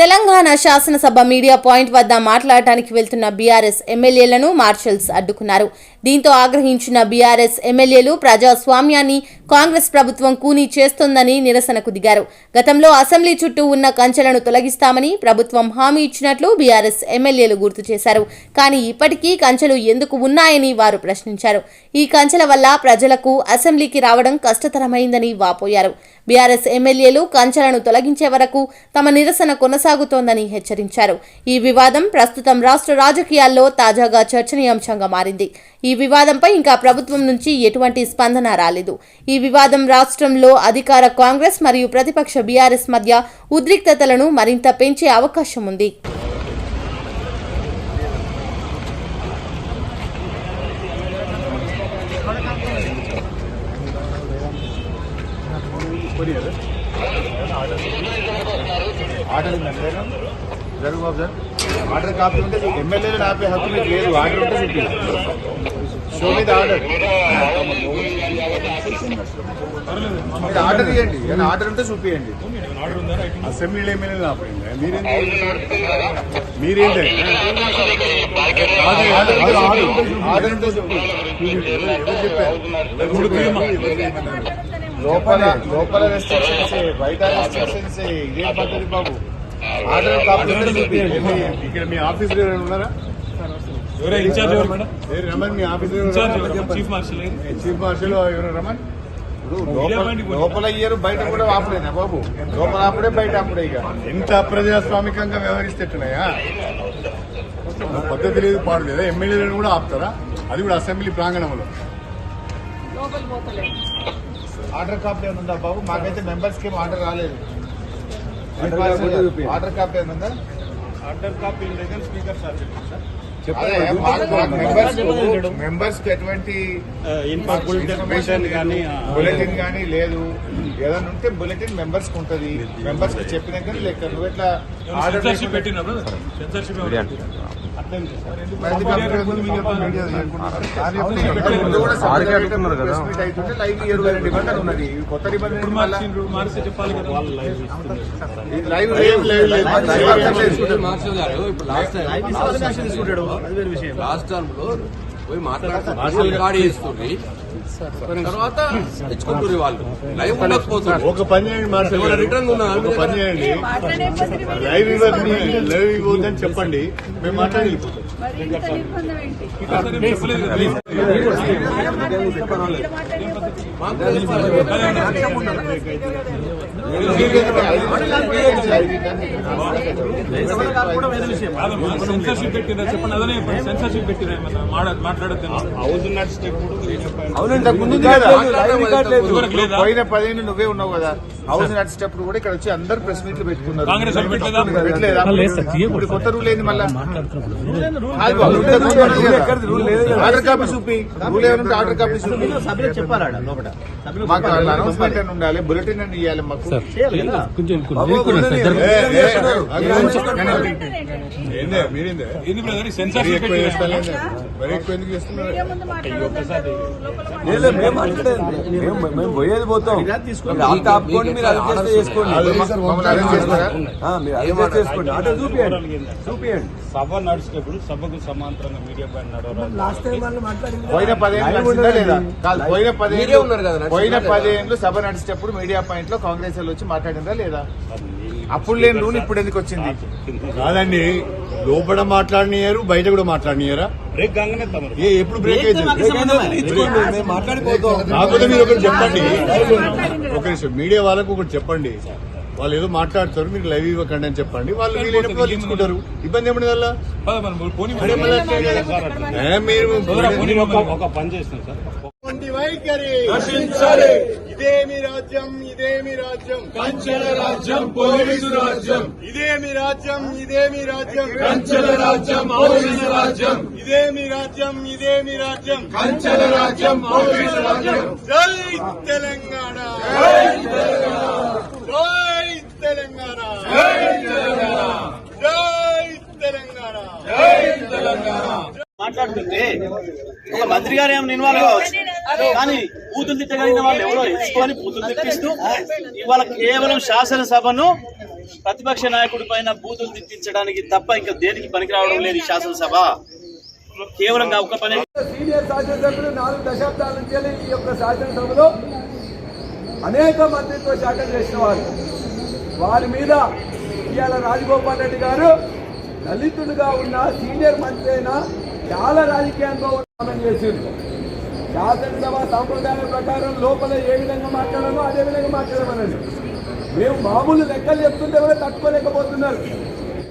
తెలంగాణ శాసనసభ media point వద్ద మాట్లాడటానికి వెళ్తున్న బీఆర్ఎస్ ఎమ్మెల్యేలను మార్షల్స్ అడ్డుకున్నారు. దీంతో ఆగ్రహించిన బీఆర్ఎస్ ఎమ్మెల్యేలు ప్రజాస్వామ్యాన్ని కాంగ్రెస్ ప్రభుత్వం కూనీ చేస్తోందని నిరసనకు దిగారు గతంలో అసెంబ్లీ చుట్టూ ఉన్న కంచెలను తొలగిస్తామని ప్రభుత్వం హామీ ఇచ్చినట్లు బీఆర్ఎస్ ఎమ్మెల్యేలు గుర్తు చేశారు. కానీ ఇప్పటికీ కంచెలు ఎందుకు ఉన్నాయని వారు ప్రశ్నించారు. ఈ కంచెల వల్ల ప్రజలకు అసెంబ్లీకి రావడం కష్టతరమైందని వాపోయారు. బీఆర్ఎస్ ఎమ్మెల్యేలు కంచెలను తొలగించే వరకు తమ నిరసన కొనసాగుతోందని హెచ్చరించారు. ఈ వివాదం ప్రస్తుతం రాష్ట్ర రాజకీయాల్లో తాజాగా చర్చనీయాంశంగా మారింది. ఈ వివాదంపై ఇంకా ప్రభుత్వం నుంచి ఎటువంటి స్పందన రాలేదు. ఈ వివాదం రాష్ట్రంలో అధికార కాంగ్రెస్ మరియు ప్రతిపక్ష బీఆర్ఎస్ మధ్య ఉద్రిక్తతలను మరింత పెంచే అవకాశం ఉంది. ఆటలు జరుగు బాబు సార్. ఆర్డర్ కాపీ ఉంటే ఎమ్మెల్యేలు ఆపే హక్కు మీకు లేదు. ఆర్డర్ ఉంటే చూపి షో మీద ఆర్డర్. మీరు ఆర్డర్ ఇవ్వండి ఏదైనా ఆర్డర్ ఉంటే చూపియండి. అసెంబ్లీలో ఎమ్మెల్యేలు ఆపండి మీరేం మీరేంటి? ఆర్డర్ ఉంటే చెప్పారు లోపల లోపల రెస్ట్రిక్షన్స్ బయట రెస్ట్రిక్షన్స్ ఇదేం పద్ధతి బాబు? ఇక్కడ మీ ఆఫీస్ ఉన్నారా? ఇన్ఛార్జ్ ఎవరు మేడం? ఏరు రమణ్ మీ office chief marshal chief marshal ఎవరు లోపల- ఇయ్యరు బయట కూడా ఆపలేనా బాబు? లోపల ఆపడే బయట ఆపడే ఇక. ఎంత అప్రజాస్వామికంగా వ్యవహరిస్తేట్టున్నాయా? పద్ధతి లేదు పాడు లేదా? ఎమ్మెల్యేలను కూడా ఆపుతారా? అది కూడా అసెంబ్లీ ప్రాంగణంలో. ఆర్డర్ కాపీ ఉందా బాబు? మాకైతే మెంబర్స్కి ఏం ఆర్డర్ రాలేదు. ఆర్డర్ కాపీ ఉందా? ఆర్డర్ కాపీ స్పీకర్ సార్ మెంబర్స్కి ఎటువంటి ఇన్ఫర్మేషన్ కానీ బులెటిన్ కానీ లేదు. ఏదైనా ఉంటే బులెటిన్ మెంబర్స్కి ఉంటది. మెంబర్స్కి చెప్పినాక లెక్క నువ్వు ఎట్లా ఆర్డర్ ఎందుకు లైవ్ ఇరవై రెండు గంటలు ఉన్నది కొత్త నిబంధన కదా లాస్ట్ టర్మ్లో పోయి మాట్లాడుతున్నారు చేస్తుంది తర్వాత తెచ్చుకుంటారు వాళ్ళు. లైవ్ ఉండకపోతుంది ఒక పని చేయండి. రిటర్న్? ఒక పని చేయండి. లైవ్ ఇవ్వద్దు లైవ్ ఇవ్వద్దని చెప్పండి. మేము మాట్లాడి సార్ సెన్సర్షిప్ చెప్పండి అదనే పోయిన పదిహేను నువ్వే ఉన్నావు కదా. హౌస్ నడిచేటప్పుడు కూడా ఇక్కడ వచ్చి అందరు ప్రెస్ మీట్లు పెట్టుకున్నారు? ఇప్పుడు కొత్త రూల్ ఏంది మళ్ళా. ఆర్డర్ కాపీ చూపి. రూల్ ఏమైనా ఆర్డర్ కాపీ చూపి. మాకు అనౌన్స్మెంట్ అని ఉండాలి? బులెటిన్ అని ఇవ్వాలి మాకు? మేము పోయేది పోతాం. ఆపుకోండి మీరు చేసుకోండి. అది మమ్మల్ని అరెస్ట్ చేస్తారా? ఆ, మీరు అడ్జస్ట్ చేసుకోండి. ఆట చూపియండి. చూపియండి. సభ నడిచేటప్పుడు సభకు సమాంతరంగా మీడియా పైన నడవరాదు పోయిన పదేళ్ళు పోయిన? పదేళ్ళు సభ నడిచేటప్పుడు మీడియా పాయింట్లో కాంగ్రెస్ వాళ్ళు వచ్చి మాట్లాడిందా లేదా? అప్పుడు లేని రూల్ ఇప్పుడు ఎందుకు వచ్చింది? కాదండి లోపల మాట్లాడినారు బయట కూడా మాట్లాడినారా బ్రేక్ కాగానే ఏ ఎప్పుడు బ్రేక్ అయితే కాకపోతే మీరు ఒకటి చెప్పండి. ఒక నిమిషం మీడియా వాళ్ళకు ఒకటి చెప్పండి. వాళ్ళు ఏదో మాట్లాడతారు మీరు లైవ్ ఇవ్వకండి అని చెప్పండి. వాళ్ళు వీలైనప్పుడు వాళ్ళు ఇచ్చుకుంటారు. ఇబ్బంది మనం పోనీ మీరు. ఒక పని చేస్తాం సార్. రక్షించాలి ఇదేమి రాజ్యం ఇదేమి రాజ్యం. కంచెల రాజ్యం పోలీసు రాజ్యం. ఇదేమి రాజ్యం ఇదేమి రాజ్యం. కంచెల రాజ్యం పోలీసు రాజ్యం. ఇదేమి రాజ్యం ఇదేమి రాజ్యం. కంచెల రాజ్యం పోలీసు రాజ్యం. జై తెలంగాణ జై తెలంగాణ జై తెలంగాణ ఉంటుంది ఒక మంత్రి గారు ఏమైనా ఇన్వాల్వ్ కావచ్చు. కానీ బూతులు తిట్టగలిగిన వాళ్ళు ఎవరో ఎంచుకొని బూతులు తిట్టిస్తూ ఇవాళ కేవలం శాసనసభను ప్రతిపక్ష నాయకుడి పైన బూతులు తిట్టించడానికి తప్ప ఇంకా దేనికి పనికి రావడం లేదు ఈ శాసనసభ. కేవలం ఒక పని సీనియర్ శాసనసభ్యులు నాలుగు దశాబ్దాల నుంచి ఈ యొక్క శాసనసభలో అనేక మంత్రిత్వ శాఖలు చేసిన వారు వారి మీద ఇవాళ రాజగోపాల్ రెడ్డి గారు దళితుడుగా ఉన్న సీనియర్ మంత్రి అయినా చాలా రాజకీయ కామెంట్ చేసిండ్రు. శాసనసభ సాంప్రదాయాల ప్రకారం లోపల ఏ విధంగా మాట్లాడాలో అదే విధంగా మాట్లాడమనండి. మేము మామూలు లెక్కలు చెప్తుంటే కూడా తట్టుకోలేకపోతున్నారు.